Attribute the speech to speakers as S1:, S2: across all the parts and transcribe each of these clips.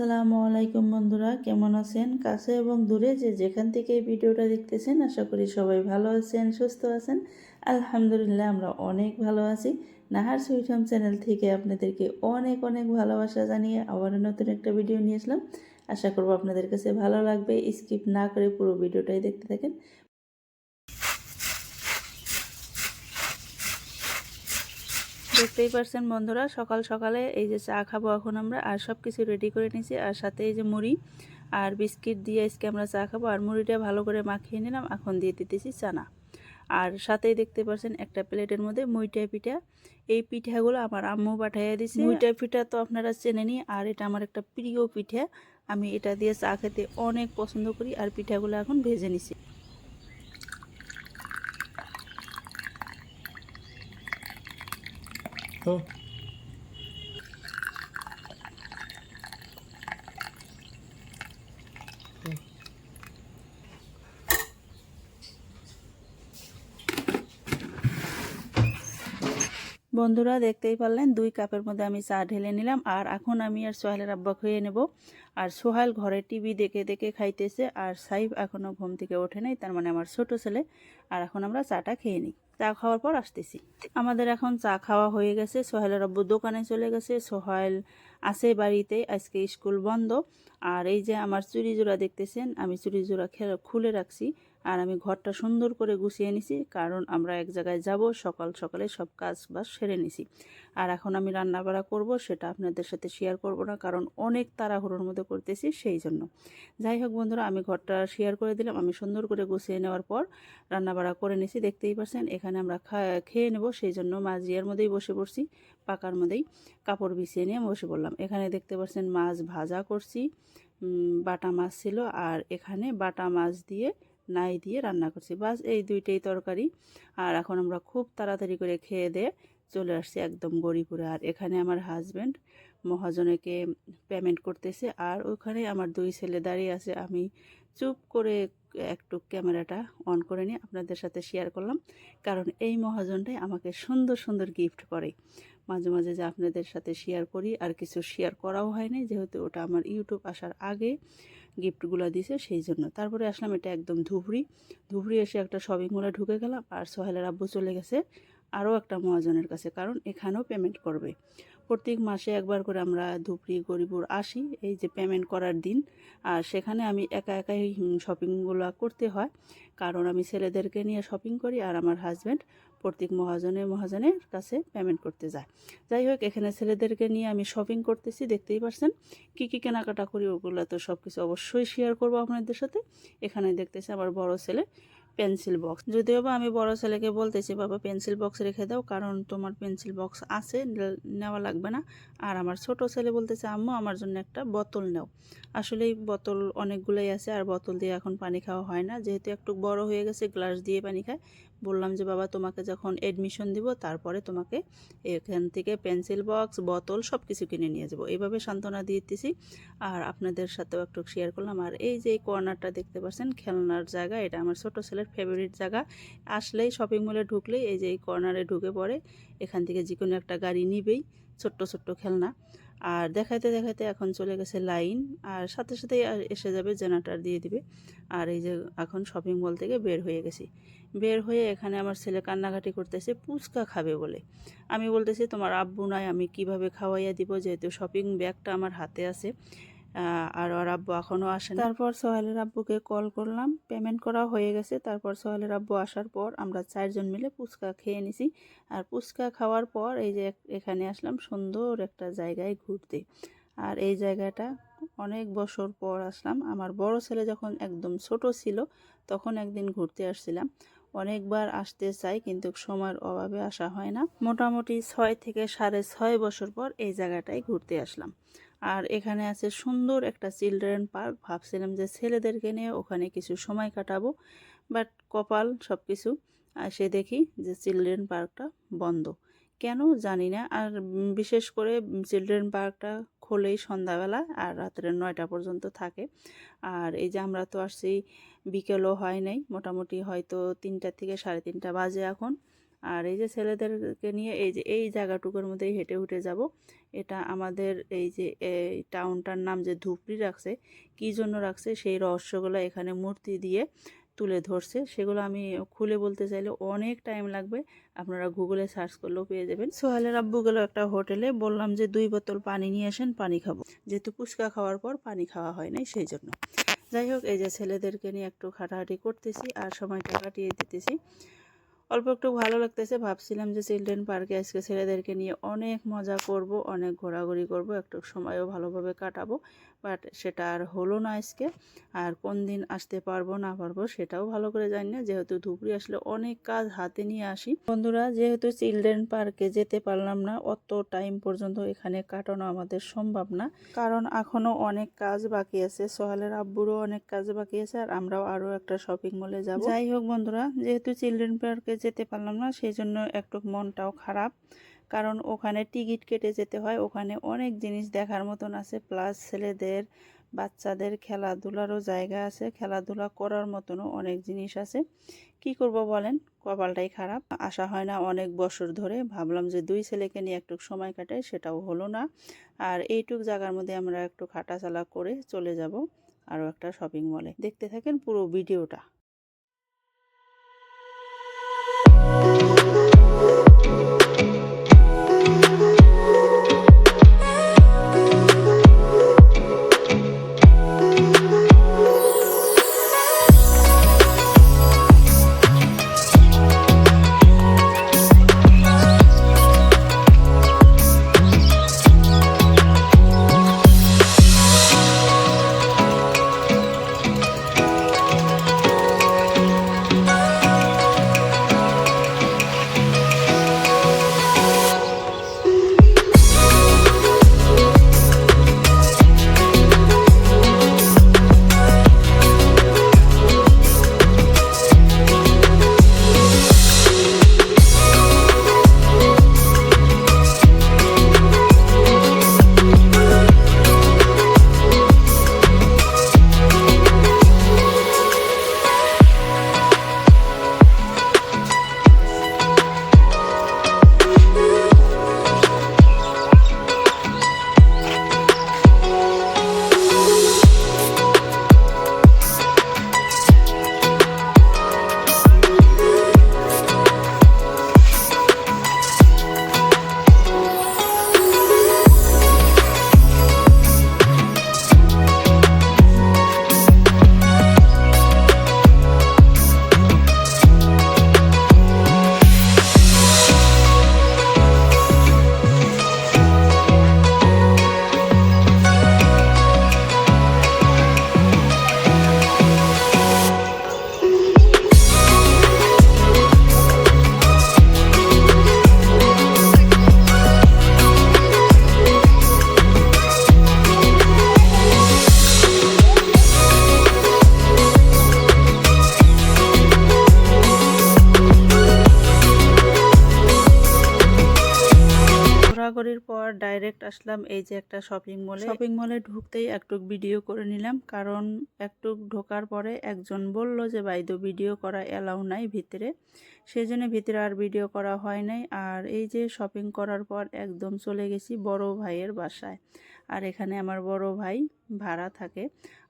S1: আসসালামু আলাইকুম বন্ধুরা, কেমন আছেন? কাছে এবং দূরে যে যেখান থেকে এই ভিডিওটা দেখতেছেন, আশা করি সবাই ভালো আছেন, সুস্থ আছেন। আলহামদুলিল্লাহ, আমরা অনেক ভালো আছি। নাহার সুইট হোম চ্যানেল থেকে আপনাদেরকে অনেক অনেক ভালোবাসা জানিয়ে আবার নতুন একটা ভিডিও নিয়ে আসলাম। আশা করব আপনাদের কাছে ভালো লাগবে। স্কিপ না করে পুরো ভিডিওটাই দেখতে থাকেন। দেখতেই পারছেন বন্ধুরা, সকাল সকালে এই যে চা খাব এখন আমরা, আর সব কিছু রেডি করে নিয়েছি আর সাথে এই যে মুড়ি আর বিস্কিট দিয়ে আজকে আমরা চা খাব। আর মুড়িটা ভালো করে মাখিয়ে নিলাম, এখন দিয়ে দিতেছি চানা। আর সাথেই দেখতে পাচ্ছেন একটা প্লেটের মধ্যে মুইটা পিঠা এই পিঠাগুলো আমার আম্মু পাঠাইয়া দিছে। মুইটা পিঠা তো আপনারা চেনে চেনেনি আর এটা আমার একটা প্রিয় পিঠা। আমি এটা দিয়ে চা খেতে অনেক পছন্দ করি, আর পিঠাগুলো এখন ভেজে নিছি।
S2: তো।
S1: বন্ধুরা, দেখতেই পারলেন, দুই কাপের মধ্যে আমি চা ঢেলে নিলাম, আর এখন আমি আর সোহেলের আব্বা খেয়ে নেব। আর সোহেল ঘরে টিভি দেখে দেখে খাইতেছে, আর সাইফ এখনও ঘুম থেকে ওঠে নাই, তার মানে আমার ছোট ছেলে। আর এখন আমরা চাটা খেয়ে নিই। চা খাওয়ার পর আসতেছি। আমাদের এখন চা খাওয়া হয়ে গেছে। সোহেলের আব্বু দোকানে চলে গেছে। সোহেল আছে বাড়িতে, আজকে স্কুল বন্ধ। আর এই যে আমার চুরি জোড়া দেখতেছেন, আমি চুরি জোড়া খুলে রাখছি। আর আমি ঘরটা সুন্দর করে গুছিয়ে নিছি, কারণ আমরা এক জায়গায় যাব, সকাল সকালে সব কাজ বাজ সেরে নিছি। আর এখন আমি রান্না বাড়া করব, সেটা আপনাদের সাথে শেয়ার করব না, কারণ অনেক তাড়াহুড়োর মধ্যে করতেছি সেই জন্য। যাই হোক বন্ধুরা, আমি ঘরটা শেয়ার করে দিলাম, আমি সুন্দর করে গুছিয়ে নেওয়ার পর রান্না বাড়া করে নিছি, দেখতেই পাচ্ছেন এখানে আমরা খেয়ে নেব, সেই জন্য মাছ জিয়ার মধ্যেই বসে পড়ছি, পাকার মধ্যেই কাপড় বিছিয়ে নিয়ে বসে পড়লাম। এখানে দেখতে পাচ্ছেন মাছ ভাজা করছি বাটা মাছ ছিল, আর এখানে বাটা মাছ দিয়ে নাই দিয়ে রান্না করছি। বাস এই দুইটাই তরকারি। আর এখন আমরা খুব তাড়াতাড়ি করে খেয়ে দিয়ে চলে আসছি একদম গড়িপুরে। আর এখানে আমার হাজব্যান্ড মহাজনেকে পেমেন্ট করতেছে। আর ওখানে আমার দুই ছেলে দাঁড়িয়ে আছে। আমি চুপ করে একটু ক্যামেরাটা অন করে নিয়ে আপনাদের সাথে শেয়ার করলাম। কারণ এই মহাজনটাই আমাকে সুন্দর সুন্দর গিফট করে। মাঝে মাঝে যে আপনাদের সাথে শেয়ার করি, আর কিছু শেয়ার করাও হয়নি যেহেতু ওটা আমার ইউটিউব আসার আগে। গিফটগুলো দিছে, সেই জন্য। তারপরে আসলাম এটা একদম ধুবড়ি। ধুবড়ি এসে একটা শপিং মলে ঢুকে গেলাম আর সোহেলের আব্বু চলে গেছে আরও একটা মহাজনের কাছে, কারণ এখানেও পেমেন্ট করবে। প্রত্যেক মাসে একবার করে আমরা ধুবড়ি, গরিবুর আসি, এই যে পেমেন্ট করার দিন। আর সেখানে আমি একা একাই শপিংগুলো করতে হয়, কারণ আমি ছেলেদেরকে নিয়ে শপিং করি আর আমার হাজব্যান্ড প্রত্যেক মহাজনে মহাজনের কাছে পেমেন্ট করতে যায়। যাই হোক, এখানে ছেলেদেরকে নিয়ে আমি শপিং করতেছি, দেখতেই পারছেন কী কী কেনাকাটা করি, ওগুলো তো সব কিছু অবশ্যই শেয়ার করব আপনাদের সাথে। এখানে দেখতেছি আমার বড় ছেলে পেন্সিল বক্স যদিও বা আমি বড় ছেলেকে বলতেছি, বাবা পেন্সিল বক্স রেখে দাও, কারণ তোমার পেন্সিল বক্স আছে, নেওয়া লাগবে না। আর আমার ছোট ছেলে বলতেছে, আম্মু, আমার জন্য একটা বোতল নেও। আসলেই বোতল অনেকগুলোই আছে, আর বোতল দিয়ে এখন পানি খাওয়া হয় না। যেহেতু একটু বড় হয়ে গেছে গ্লাস দিয়ে পানি খায় বললাম যে, বাবা, তোমাকে যখন এডমিশন দিব, তারপরে তোমাকে এখান থেকে পেন্সিল বক্স বোতল সব কিছু কিনে নিয়ে যাব। এইভাবে সান্ত্বনা দিতেছি। আর আপনাদের সাথেও একটু শেয়ার করলাম। আর এই যে কর্নারটা দেখতে পাচ্ছেন, খেলনার জায়গা, এটা আমার ছোট ছেলের ফেভারিট জায়গা। আসলেই শপিং মলে ঢুকলেই এই যে, এই কর্নারে ঢুকে পড়ে, এখান থেকে যে কোনো একটা গাড়ি নিবেই, ছোট্ট ছোট্ট খেলনা। আর দেখাইতে দেখাইতে এখন চলে গেছে লাইন, আর সাথে সাথে আর এসে যাবে জেনারেটার দিয়ে দিবে। আর এই যে এখন শপিং মল থেকে বের হয়ে গেছি। বের হয়ে এখানে আমার ছেলে কান্নাকাটি করতেছে পুচকা খাবে বলে। আমি বলতেছি, তোমার আব্বু নাই, আমি কীভাবে খাওয়াইয়া দিব? যেহেতু শপিং ব্যাগটা আমার হাতে আছে। আর ওর আব্বু এখনও আসে তারপর সোহেলের আব্বুকে কল করলাম, পেমেন্ট করা হয়ে গেছে। তারপর সোহেলের আব্বু আসার পর আমরা চারজন মিলে ফুচকা খেয়ে নিছি। আর ফুচকা খাওয়ার পর এই যে এখানে আসলাম, সুন্দর একটা জায়গায় ঘুরতে। আর এই জায়গাটা অনেক বছর পর আসলাম। আমার বড় ছেলে যখন একদম ছোট ছিল, তখন একদিন ঘুরতে আসছিলাম। অনেকবার আসতে চাই, কিন্তু সময়ের অভাবে আসা হয় না। মোটামুটি ছয় থেকে সাড়ে ছয় বছর পর এই জায়গাটায় ঘুরতে আসলাম। আর এখানে আছে সুন্দর একটা চিলড্রেন পার্ক। ভাবছিলাম যে ছেলেদেরকে নিয়ে ওখানে কিছু সময় কাটাবো, বাট কপাল সব কিছু আর সে দেখি যে চিলড্রেন পার্কটা বন্ধ। কেন জানি না, আর বিশেষ করে চিলড্রেন পার্কটা খোলেই সন্ধ্যাবেলা আর রাত্রে নয়টা পর্যন্ত থাকে। আর এই যে আমরা তো আসছি, বিকেলও হয় নাই, মোটামুটি হয়তো তিনটা থেকে সাড়ে তিনটা বাজে এখন। আর এই যে ছেলেদেরকে নিয়ে এই যে এই জায়গাটুকুর মধ্যেই হেঁটে উঠে যাব। এটা আমাদের এই যে এই টাউনটার নাম যে ধুপড়ি রাখছে, কী জন্য রাখছে সেই রহস্যগুলো এখানে মূর্তি দিয়ে তুলে ধরছে। সেগুলো আমি খুলে বলতে চাইলে অনেক টাইম লাগবে, আপনারা গুগলে সার্চ করলেও পেয়ে যাবেন। সোহেলের আব্বু গেল একটা হোটেলে, বললাম যে দুই বোতল পানি নিয়ে আসেন, পানি খাব। যেহেতু ফুচকা খাওয়ার পর পানি খাওয়া হয় নাই, সেই জন্য। যাই হোক, এই যে ছেলেদেরকে নিয়ে একটু খাটাখাটি করতেছি আর সময়টা কাটিয়ে দিতেছি। অল্প একটু ভালো লাগতেছে, ভাবছিলাম যে চিলড্রেন পার্কে আজকে ছেলেদেরকে নিয়ে অনেক মজা করব, অনেক ঘোরাঘুরি করব, একটু সময়ও ভালোভাবে কাটাবো। বাট সেটা আর হলো না আজকে। আর কোন দিন আসতে পারব না পারব সেটাও ভালো করে জানি না। যেহেতু ধুবড়ি আসলে অনেক কাজ হাতে নিয়ে আসি। বন্ধুরা, যেহেতু চিলড্রেন পার্কে যেতে পারলাম না, অত টাইম পর্যন্ত এখানে কাটানো আমাদের সম্ভব না। কারণ এখনও অনেক কাজ বাকি আছে। সোহালের আব্বুরও অনেক কাজ বাকি আছে আর আমরাও আরও একটা শপিং মলে যাব। যাই হোক বন্ধুরা, যেহেতু চিলড্রেন পার্কে যেতে পারলাম না, সেই জন্য একটু মনটাও খারাপ। কারণ ওখানে টিকিট কেটে যেতে হয়। ওখানে অনেক জিনিস দেখার মতন আছে। প্লাস ছেলেদের, বাচ্চাদের খেলাধুলারও জায়গা আছে। খেলাধুলা করার মতনও অনেক জিনিস আছে। কি করব বলেন? কপালটাই খারাপ। আসা হয় না অনেক বছর ধরে। ভাবলাম যে দুই ছেলেকে নিয়ে একটু সময় কাটাই, সেটাও হলো না। আর এইটুক জায়গার মধ্যে আমরা একটু খাটাচালা করে চলে যাব আরও একটা শপিং মলে দেখতে থাকেন পুরো ভিডিওটা আসলাম এই যে একটা শপিং মলে শপিং মলে ঢুকতেই একটু ভিডিও করে নিলাম, কারণ একটু ঢোকার পরে একজন বলল যে বাইদ ভিডিও করা এলাও নাই ভিতরে। সেই জন্য ভিতরে আর ভিডিও করা হয় নাই। আর এই যে শপিং করার পর একদম চলে গেছি বড় ভাইয়ের বাসায়। আর এখানে আমার বড় ভাই ভাড়া থাকে।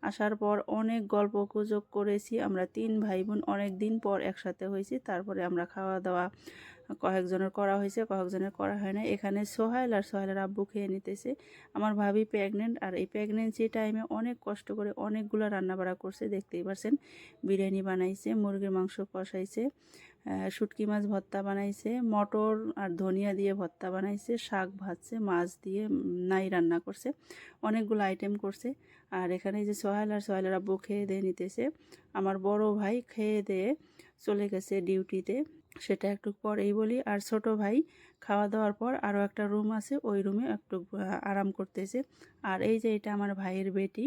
S1: আসার পর অনেক গল্প গুজব করেছি। আমরা তিন ভাই বোন অনেক দিন পর একসাথে হয়েছি। তারপরে আমরা খাওয়া দাওয়া কয়েকজনের করা হয়েছে, কয়েকজনের করা হয় না এখানে সোহাইল আর সোহাইলের আব্বু খেয়ে নিতেছে। আমার ভাবি প্রেগনেন্ট আর এই প্রেগনেন্সি টাইমে অনেক কষ্ট করে অনেকগুলো রান্নাবাড়া করছে, দেখতেই পারছেন। বিরিয়ানি বানাইছে, মুরগির মাংস কষাইছে শুটকি মাছ ভর্তা বানাইছে, মটর আর ধনিয়া দিয়ে ভর্তা বানাইছে, শাক ভাজছে, মাছ দিয়ে নাই রান্না করছে, অনেকগুলো আইটেম করছে। আর এখানে যে সোহাইল আর সোহাইলের আব্বু খেয়ে দিয়ে নিতেছে। আমার বড় ভাই খেয়ে দিয়ে চলে গেছে ডিউটিতে সেটা একটু পরেই বলি। আর ছোট ভাই, খাওয়া দাওয়ার পর আরও একটা রুম আছে, ওই রুমে একটু আরাম করতেছে। আর এই যে এটা আমার ভাইয়ের বেটি,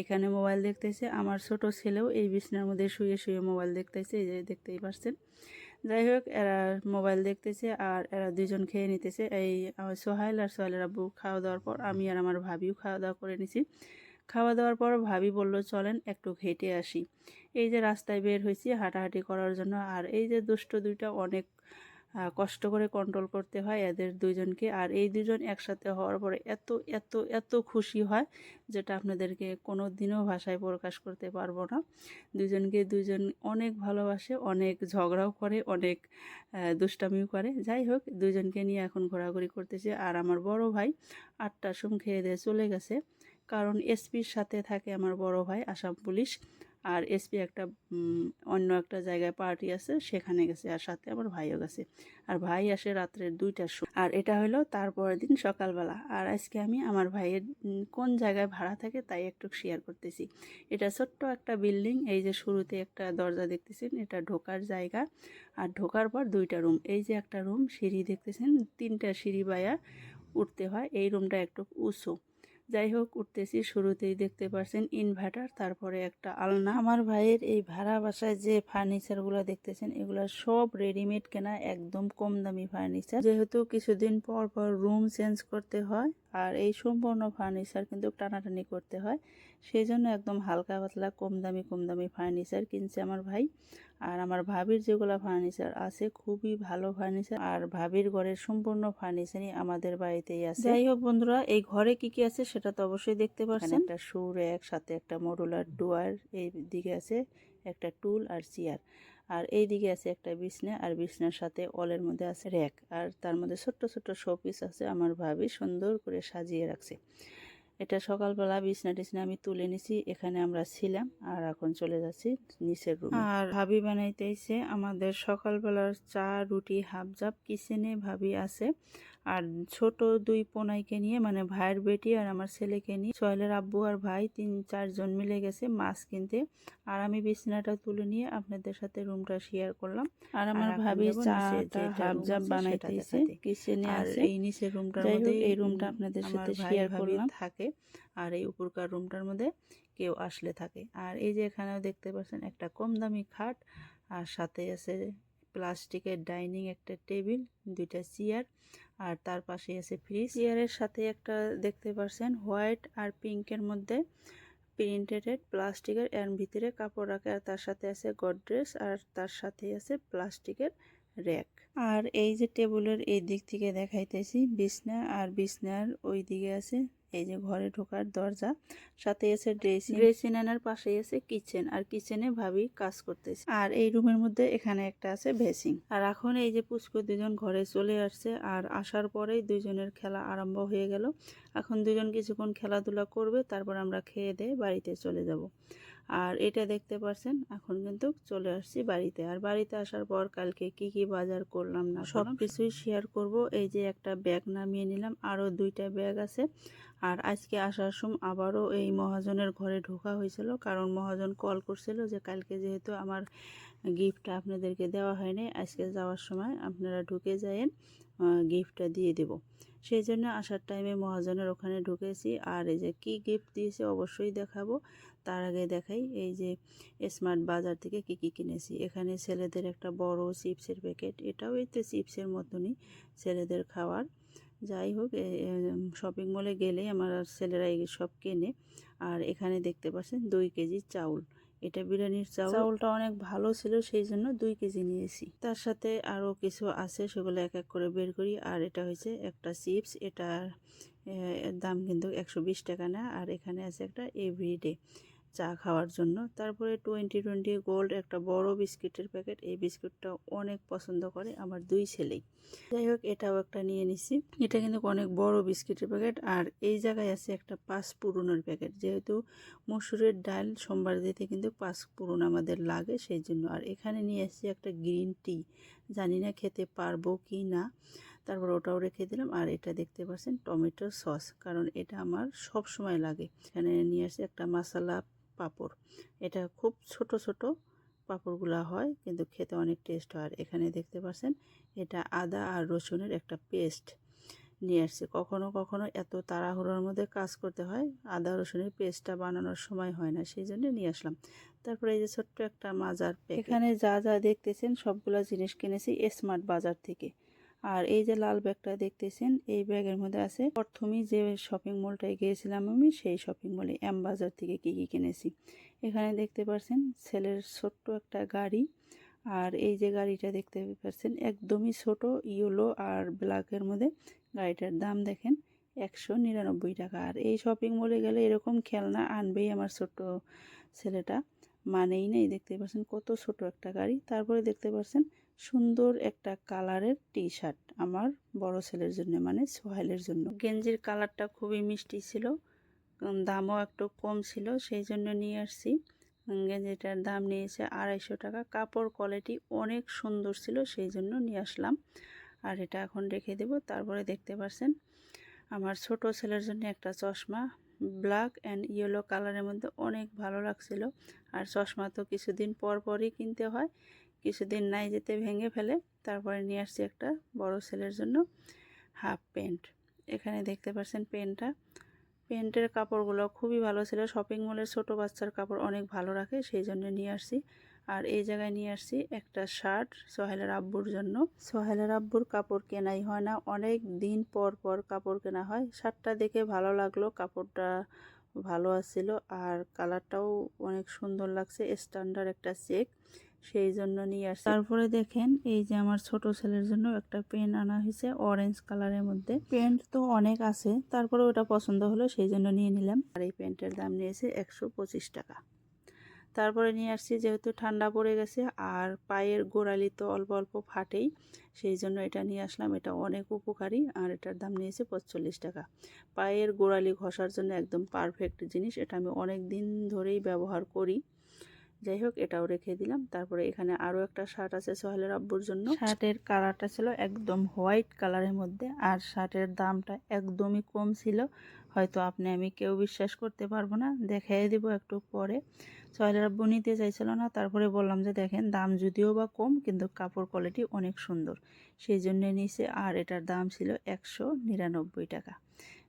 S1: এখানে মোবাইল দেখতেছে। আমার ছোট ছেলেও এই বিছনার মধ্যে শুয়ে শুয়ে মোবাইল দেখতেছে, এই যে দেখতেই পারছেন। যাই হোক, এরা মোবাইল দেখতেছে আর এরা দুজন খেয়ে নিতেছে। এই সোহাইল আর সোহাইলের আব্বু খাওয়া দাওয়ার পর আমি আর আমার ভাবিও খাওয়া দাওয়া করে নিছি। খাওয়া দাওয়ার পর ভাবি বলল, চলেন, একটু হেঁটে আসি। এই যে রাস্তায় বের হয়েছি হাঁটাহাঁটি করার জন্য। আর এই যে দুষ্ট দুইটা অনেক কষ্ট করে কন্ট্রোল করতে হয় এদের দুইজনকে। আর এই দুজন একসাথে হওয়ার পরে এত এত এত খুশি হয় যেটা আপনাদেরকে কোনো দিনও ভাষায় প্রকাশ করতে পারব না। দুজনকে দুজন অনেক ভালোবাসে, অনেক ঝগড়াও করে, অনেক দুষ্টামিও করে। যাই হোক দুজনকে নিয়ে এখন ঘোরাঘুরি করতেছে। আর আমার বড় ভাই আটটা সুম খেয়ে দিয়ে চলে গেছে। কারণ এসপির সাথে থাকে আমার বড় ভাই আসাম পুলিশ। আর এসপি একটা অন্য একটা জায়গায় পার্টি আছে, সেখানে গেছে। আর সাথে আমার ভাইও গেছে। আর ভাই আসে রাত্রে দুইটার সময়। আর এটা হলো তারপরের দিন সকালবেলা। আর আজকে আমি আমার ভাইয়ের কোন জায়গায় ভাড়া থাকে তাই একটু শেয়ার করতেছি। এটা ছোট্ট একটা বিল্ডিং। এই যে শুরুতে একটা দরজা দেখতেছেন, এটা ঢোকার জায়গা। আর ঢোকার পর দুইটা রুম। এই যে একটা রুম, সিঁড়ি দেখতেছেন, তিনটা সিঁড়ি বায়া উঠতে হয়। এই রুমটা একটু উঁচু। যাই হোক, উঠতেছি, শুরুতেই দেখতে পাচ্ছেন ইনভার্টার তারপরে একটা আলনা। আমার ভাইয়ের এই ভাড়া বাসায় যে ফার্নিচারগুলো দেখতেছেন, এগুলো সব রেডিমেড কেনা, একদম কম দামি ফার্নিচার যেহেতু কিছুদিন পর পর রুম চেঞ্জ করতে হয়, আর এই সম্পূর্ণ ফার্নিচার কিন্তু টানাটানি করতে হয়। সেই জন্য একদম হালকা পাতলা কম দামি কম দামি ফার্নিচার কিনছে আমার ভাই। আর আমার ভাবির যেগুলো ফার্নিচার আছে খুবই ভালো ফার্নিচার আর ভাবির ঘরের সম্পূর্ণ ফার্নিচারই আমাদের বাড়িতেই আছে। যাই হোক বন্ধুরা এই ঘরে কি কি আছে সেটা তো অবশ্যই দেখতে পাচ্ছেন একটা সুর এক সাথে একটা মডুলার ডুয়ার এই দিকে আছে একটা টুল আর চেয়ার আর এই দিকে আছে একটা বিছনা আর বিছনার সাথে অলের মধ্যে আছে র্যাক আর তার মধ্যে ছোট্ট ছোট্ট শোপিস আছে আমার ভাবি সুন্দর করে সাজিয়ে রাখছে। এটা সকালবেলা বিছনা টিছনা আমি তুলে নিছি, এখানে আমরা ছিলাম আর এখন চলে যাচ্ছি নিচের রুম আর ভাবি বানাইতেছে আমাদের সকালবেলার চা, রুটি হাফজাব কিচেনে ভাবি আছে। আর ছোট দুই পোনাইকে নিয়ে মানে ভাইয়ের বেটি আর আমার ছেলেকে নিয়ে সোহেলের আব্বু আর ভাই তিন চারজন মিলে গেছে মাছ কিনতে। আর আমি বিছানাটা তুলে নিয়ে আপনাদের সাথে রুমটা শেয়ার করলাম। আর আমার ভাবি বানাইতেছে কিচেনে
S2: আর এই নিচের রুমটার মধ্যে
S1: এই রুমটা আপনাদের সাথে শেয়ার করলাম। থাকে আর এই উপরকার রুমটার মধ্যে কেউ আসলে থাকে। আর এই যে এখানেও দেখতে পাচ্ছেন একটা কম দামি খাট আর সাথে আছে প্লাস্টিকের ডাইনিং একটা টেবিল দুইটা চেয়ার আর তার পাশে আছে ফ্রিজ। ইয়ারের সাথে একটা দেখতে পাচ্ছেন হোয়াইট আর পিঙ্কের মধ্যে প্রিন্টেড প্লাস্টিকের এর ভিতরে কাপড় রাখে। আর তার সাথে আছে গডরেজ আর তার সাথে আছে প্লাস্টিকের র্যাক আর এই যে টেবিলের এই দিক থেকে দেখাইতেছি, বিছনা আর বিছনার ওই দিকে আছে এই যে ঘরে ঢোকার দরজা সাথে এসে ড্রেসিং ড্রেসিং আনার পাশে এসে কিচেন আর কিচেনে ভাবি কাজ করতেছে। আর এই রুমের মধ্যে এখানে একটা আছে ভেসিং। আর এখন এই যে পুষ্কর দুজন ঘরে চলে আসছে আর আসার পরেই দুজনের খেলা আরম্ভ হয়ে গেল। এখন দুজন কিছুক্ষণ খেলাধুলা করবে তারপর আমরা খেয়ে দিয়ে বাড়িতে চলে যাব। আর এটা দেখতে পাচ্ছেন এখন কিন্তু চলে আসছি বাড়িতে। আর বাড়িতে আসার পর কালকে কি কি বাজার করলাম না সব কিছুই শেয়ার করব। এই যে একটা ব্যাগ নামিয়ে নিলাম আরও দুইটা ব্যাগ আছে। আর আজকে আসার সময় আবারও এই মহাজনের ঘরে ঢোকা হয়েছিল কারণ মহাজন কল করছিল যে কালকে যেহেতু আমার গিফটটা আপনাদেরকে দেওয়া হয়নি আজকে যাওয়ার সময় আপনারা ঢুকে যায়েন গিফটটা দিয়ে দেব। সেই জন্য আসার টাইমে মহাজনের ওখানে ঢুকেছি। আর এই যে কি গিফট দিয়েছে অবশ্যই দেখাবো। তার আগে দেখাই এই যে স্মার্ট বাজার থেকে কি কি কিনেছি। এখানে ছেলেদের একটা বড় চিপসের প্যাকেট এটাও এই তো চিপসের মতনই ছেলেদের খাওয়ার। যাই হোক শপিং মলে গেলেই আমার ছেলেরা এই সব কেনে। আর এখানে দেখতে পাচ্ছেন দুই কেজি চাউল। এটা বিরিয়ানির চাউল। চাউলটা অনেক ভালো ছিল সেই জন্য দুই কেজি নিয়েছি। তার সাথে আরও কিছু আছে সেগুলো এক এক করে বের করি। আর এটা হয়েছে একটা চিপস এটার দাম কিন্তু একশো বিশ টাকা না। আর এখানে আছে একটা এভরিডে চা খাওয়ার জন্য। তারপরে টোয়েন্টি টোয়েন্টি গোল্ড একটা বড় বিস্কিটের প্যাকেট এই বিস্কুটটা অনেক পছন্দ করে আমার দুই ছেলেই। যাই হোক, এটাও একটা নিয়ে নিছি। এটা কিন্তু অনেক বড় বিস্কিটের প্যাকেট আর এই জায়গায় আছে একটা পাঁচ পুরনোর প্যাকেট যেহেতু মসুরের ডাল সোমবার দিতে কিন্তু পাঁচ পুরন আমাদের লাগে, সেই জন্য। আর এখানে নিয়ে এসেছি একটা গ্রিন টি জানি না খেতে পারব কি না। তারপর ওটাও রেখে দিলাম। আর এটা দেখতে পাচ্ছেন, টমেটো সস, কারণ এটা আমার সব সময় লাগে। এখানে নিয়ে আসছি একটা মশলা পাঁপড়। এটা খুব ছোট ছোট পাঁপড়গুলা হয়, কিন্তু খেতে অনেক টেস্ট হয়। আর এখানে দেখতে পাচ্ছেন, এটা আদা আর রসুনের একটা পেস্ট নিয়ে আসছে। কখনো কখনো এত তাড়াহুড়োর মধ্যে কাজ করতে হয়, আদা, রসুনের পেস্টটা বানানোর সময় হয় না, সেই জন্য নিয়ে আসলাম। তারপরে এই যে ছোট্ট একটা মাজার এখানে যা যা দেখতেছেন, সবগুলো জিনিস কিনেছি স্মার্ট বাজার থেকে। আর এই যে লাল ব্যাগটা দেখতেছেন, এই ব্যাগের মধ্যে আছে প্রথমেই যে শপিং মলটায় গিয়েছিলাম আমি, সেই শপিং মলে এম বাজার থেকে কি কি কিনেছি। এখানে দেখতে পাচ্ছেন ছেলের ছোট্ট একটা গাড়ি, আর এই যে গাড়িটা দেখতে পাচ্ছেন একদমই ছোট ইয়েলো আর ব্ল্যাকের মধ্যে। গাড়িটার দাম দেখেন একশো নিরানব্বই টাকা। আর এই শপিং মলে গেলে এরকম খেলনা আনবেই আমার ছোট্ট ছেলেটা। মানেই নেই, দেখতে পাচ্ছেন কত ছোট একটা গাড়ি। তারপরে দেখতে পাচ্ছেন সুন্দর একটা কালারের টি শার্ট আমার বড় ছেলের জন্য মানে সোহাইলের জন্য। গেঞ্জির কালারটা খুবই মিষ্টি ছিল দামও একটু কম ছিল, সেই জন্য নিয়ে আসছি। গেঞ্জিটার দাম নিয়েছে আড়াইশো টাকা, কাপড় কোয়ালিটি অনেক সুন্দর ছিল, সেই জন্য নিয়ে আসলাম। আর এটা এখন রেখে দেব, তারপরে দেখতে পাচ্ছেন আমার ছোট ছেলের জন্য একটা চশমা, ব্ল্যাক অ্যান্ড ইয়েলো কালারের মধ্যে অনেক ভালো লাগছিল। আর চশমা তো কিছুদিন পর পরই কিনতে হয় কিছুদিন নাই যেতে ভেঙে ফেলে, তারপরে নিয়ে আসছি একটা বড় ছেলের জন্য হাফ প্যান্ট। এখানে দেখতে পাচ্ছেন প্যান্টটা প্যান্টের কাপড়গুলো খুবই ভালো ছিল। শপিং মলের ছোট বাচ্চার কাপড় অনেক ভালো রাখে, সেই জন্য নিয়ে আসছি। আর এই জায়গায় নিয়ে আসছি একটা শার্ট সোহেলের আব্বুর জন্য। সোহেলের আব্বুর কাপড় কেনাই হয় না। অনেক দিন পর পর কাপড় কেনা হয়। শার্টটা দেখে ভালো লাগল, কাপড়টা ভালো আসছিল। আর কালারটাও অনেক সুন্দর লাগছে। স্ট্যান্ডার্ড একটা চেক। সেই জন্য নিয়ে আসছি তারপরে দেখেন, এই যে আমার ছোট ছেলের জন্য একটা পেন আনা হয়েছে অরেঞ্জ কালারের মধ্যে। পেন্ট তো অনেক আছে তারপরে ওটা পছন্দ হলো, সেই জন্য নিয়ে নিলাম। আর এই পেন্টের দাম নিয়েছে একশো পঁচিশ টাকা। তারপরে নিয়ে আসছি, যেহেতু ঠান্ডা পড়ে গেছে আর পায়ের গোড়ালি তো অল্প অল্প ফাটেই, সেই জন্য এটা নিয়ে আসলাম। এটা অনেক উপকারী আর এটার দাম নিয়েছে পঁচল্লিশ টাকা। পায়ের গোড়ালি ঘষার জন্য একদম পারফেক্ট জিনিস, এটা আমি অনেক দিন ধরেই ব্যবহার করি। যাই হোক, এটাও রেখে দিলাম। তারপরে এখানে আরও একটা শার্ট আছে সোহেলের আব্বুর জন্য। শার্টের কালারটা ছিল একদম হোয়াইট কালারের মধ্যে, আর শার্টের দামটা একদমই কম ছিল। হয়তো আপনি, আমি কেউ বিশ্বাস করতে পারব না। দেখাই দিব একটু পরে। সোহেলের আব্বু নিতে চাইছিল না, তারপরে বললাম যে, দেখেন, দাম যদিও বা কম, কিন্তু কাপড় কোয়ালিটি অনেক সুন্দর। সেই জন্যে নিয়েছে, আর এটার দাম ছিল একশো নিরানব্বই টাকা।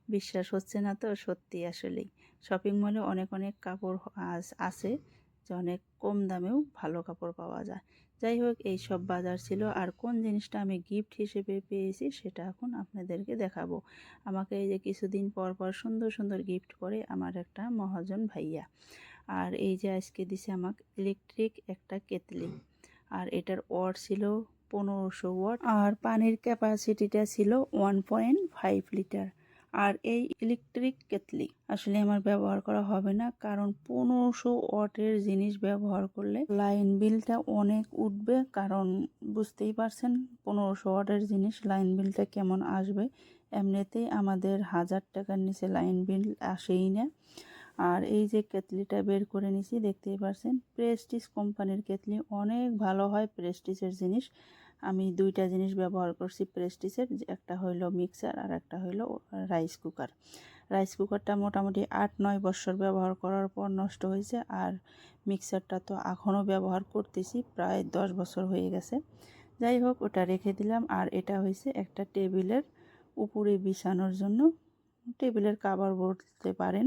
S1: বিশ্বাস হচ্ছে না তো, সত্যি আসলেই। শপিং মলে অনেক অনেক কাপড় আছে। যে অনেক কম দামেও ভালো কাপড় পাওয়া যায়। যাই হোক, এই সব বাজার ছিল। আর কোন জিনিসটা আমি গিফট হিসেবে পেয়েছি সেটা এখন আপনাদেরকে দেখাবো। আমাকে এই যে কিছুদিন পর পর সুন্দর সুন্দর গিফট করে আমার একটা মহাজন ভাইয়া। আর এই যে আজকে দিছে আমাকে ইলেকট্রিক একটা কেতলি। আর এটার ওয়াট ছিল পনেরোশো ওয়াট আর পানির ক্যাপাসিটিটা ছিল ওয়ান পয়েন্ট ফাইভ লিটার আর এই ইলেকট্রিক কেতলি আসলে আমার ব্যবহার করা হবে না। কারণ পনেরোশো ওয়াটের জিনিস ব্যবহার করলে লাইন বিলটা অনেক উঠবে। কারণ বুঝতেই পারছেন, পনেরোশো ওয়াটের জিনিস লাইন বিলটা কেমন আসবে? এমনিতেই আমাদের হাজার টাকার নিচে লাইন বিল আসেই না। আর এই যে কেতলিটা বের করে নিছি, দেখতেই পারছেন প্রেস্টিজ কোম্পানির কেতলি অনেক ভালো হয় প্রেস্টিজের জিনিস। আমি দুইটা জিনিস ব্যবহার করছি প্রেস্টিসের একটা হইল মিক্সার আর একটা হইল রাইস কুকার। রাইস কুকারটা মোটামুটি আট, নয় বছর ব্যবহার করার পর নষ্ট হয়েছে আর মিক্সারটা তো এখনও ব্যবহার করতেছি, প্রায় দশ বছর হয়ে গেছে। যাই হোক, ওটা রেখে দিলাম আর এটা হয়েছে একটা টেবিলের উপরে বিছানোর জন্য। টেবিলের কাভার বলতে পারেন,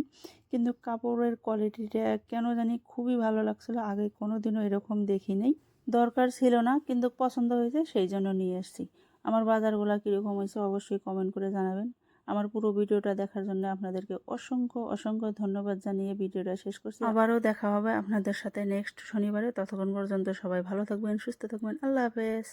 S1: কিন্তু কাপড়ের কোয়ালিটিটা কেন জানি খুবই ভালো লাগছিল, আগে কোনো দিনও এরকম দেখি নেই দরকার ছিল না, কিন্তু পছন্দ হয়েছে সেই জন্য নিয়ে এসেছি। আমার বাজারগুলো কীরকম হয়েছে অবশ্যই কমেন্ট করে জানাবেন। আমার পুরো ভিডিওটা দেখার জন্য আপনাদেরকে অসংখ্য অসংখ্য ধন্যবাদ জানিয়ে ভিডিওটা শেষ করছি। আবারও দেখা হবে আপনাদের সাথে নেক্সট শনিবারে। ততক্ষণ পর্যন্ত সবাই ভালো থাকবেন, সুস্থ থাকবেন। আল্লাহ হাফেজ।